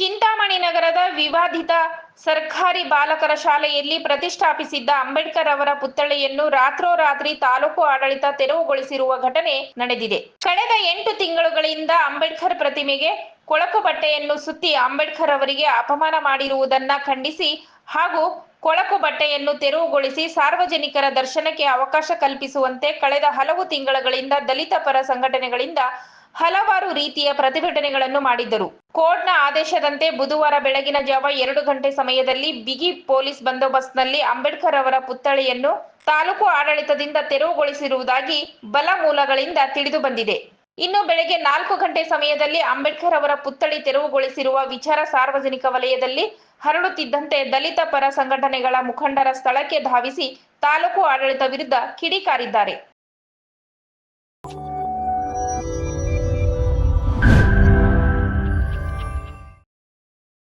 ಚಿಂತಾಮಣಿ ನಗರದ ವಿವಾದಿತ ಸರ್ಕಾರಿ ಬಾಲಕರ ಶಾಲೆಯಲ್ಲಿ ಪ್ರತಿಷ್ಠಾಪಿಸಿದ್ದ ಅಂಬೇಡ್ಕರ್ ಅವರ ಪುತ್ಥಳಿಯನ್ನು ರಾತ್ರೋರಾತ್ರಿ ತಾಲೂಕು ಆಡಳಿತ ತೆರವುಗೊಳಿಸಿರುವ ಘಟನೆ ನಡೆದಿದೆ. ಕಳೆದ ಎಂಟು ತಿಂಗಳುಗಳಿಂದ ಅಂಬೇಡ್ಕರ್ ಪ್ರತಿಮೆಗೆ ಕೊಳಕು ಬಟ್ಟೆಯನ್ನು ಸುತ್ತಿ ಅಂಬೇಡ್ಕರ್ ಅವರಿಗೆ ಅಪಮಾನ ಮಾಡಿರುವುದನ್ನ ಖಂಡಿಸಿ ಹಾಗೂ ಕೊಳಕು ಬಟ್ಟೆಯನ್ನು ತೆರವುಗೊಳಿಸಿ ಸಾರ್ವಜನಿಕರ ದರ್ಶನಕ್ಕೆ ಅವಕಾಶ ಕಲ್ಪಿಸುವಂತೆ ಕಳೆದ ಹಲವು ತಿಂಗಳುಗಳಿಂದ ದಲಿತ ಪರ ಸಂಘಟನೆಗಳಿಂದ ಹಲವಾರು ರೀತಿಯ ಪ್ರತಿಭಟನೆಗಳನ್ನು ಮಾಡಿದ್ದರು. ಕೋರ್ಟ್ನ ಆದೇಶದಂತೆ ಬುಧವಾರ ಬೆಳಗಿನ ಜಾವ ಎರಡು ಗಂಟೆ ಸಮಯದಲ್ಲಿ ಬಿಗಿ ಪೊಲೀಸ್ ಬಂದೋಬಸ್ತ್ನಲ್ಲಿ ಅಂಬೇಡ್ಕರ್ ಅವರ ಪುತ್ಥಳಿಯನ್ನು ತಾಲೂಕು ಆಡಳಿತದಿಂದ ತೆರವುಗೊಳಿಸಿರುವುದಾಗಿ ಬಲ ಮೂಲಗಳಿಂದ ತಿಳಿದು ಬಂದಿದೆ. ಇನ್ನು ಬೆಳಗ್ಗೆ ನಾಲ್ಕು ಗಂಟೆ ಸಮಯದಲ್ಲಿ ಅಂಬೇಡ್ಕರ್ ಅವರ ಪುತ್ಥಳಿ ತೆರವುಗೊಳಿಸಿರುವ ವಿಚಾರ ಸಾರ್ವಜನಿಕ ವಲಯದಲ್ಲಿ ಹರಡುತ್ತಿದ್ದಂತೆ ದಲಿತ ಪರ ಸಂಘಟನೆಗಳ ಮುಖಂಡರ ಸ್ಥಳಕ್ಕೆ ಧಾವಿಸಿ ತಾಲೂಕು ಆಡಳಿತ ವಿರುದ್ಧ ಕಿಡಿಕಾರಿದ್ದಾರೆ.